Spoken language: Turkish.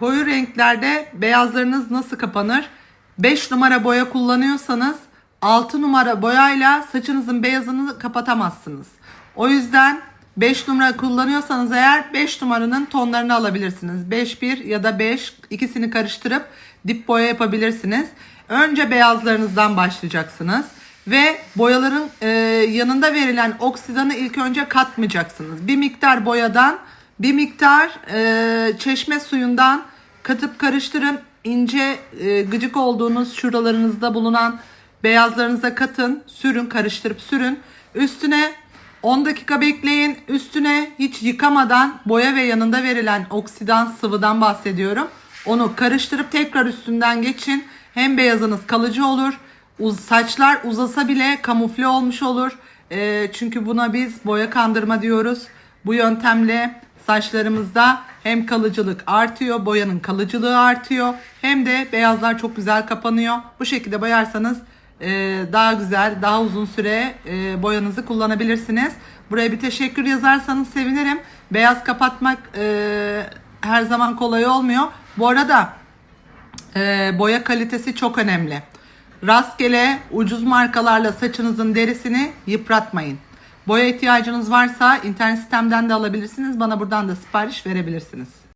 koyu renklerde beyazlarınız nasıl kapanır? 5 numara boya kullanıyorsanız 6 numara boyayla saçınızın beyazını kapatamazsınız. O yüzden 5 numara kullanıyorsanız eğer 5 numaranın tonlarını alabilirsiniz. 5-1 ya da 5 ikisini karıştırıp dip boya yapabilirsiniz. Önce beyazlarınızdan başlayacaksınız. Ve boyaların e, yanında verilen oksidanı ilk önce katmayacaksınız. Bir miktar boyadan bir miktar e, çeşme suyundan katıp karıştırın. İnce e, gıcık olduğunuz şuralarınızda bulunan beyazlarınıza katın. Sürün karıştırıp sürün. Üstüne 10 dakika bekleyin. Üstüne hiç yıkamadan boya ve yanında verilen oksidan sıvıdan bahsediyorum. Onu karıştırıp tekrar üstünden geçin. Hem beyazınız kalıcı olur. Uz, saçlar uzasa bile kamufle olmuş olur. Ee, çünkü buna biz boya kandırma diyoruz. Bu yöntemle saçlarımızda hem kalıcılık artıyor, boyanın kalıcılığı artıyor. Hem de beyazlar çok güzel kapanıyor. Bu şekilde boyarsanız e, daha güzel, daha uzun süre e, boyanızı kullanabilirsiniz. Buraya bir teşekkür yazarsanız sevinirim. Beyaz kapatmak e, her zaman kolay olmuyor. Bu arada boya kalitesi çok önemli. Rastgele ucuz markalarla saçınızın derisini yıpratmayın. Boya ihtiyacınız varsa internet sitemden de alabilirsiniz. Bana buradan da sipariş verebilirsiniz.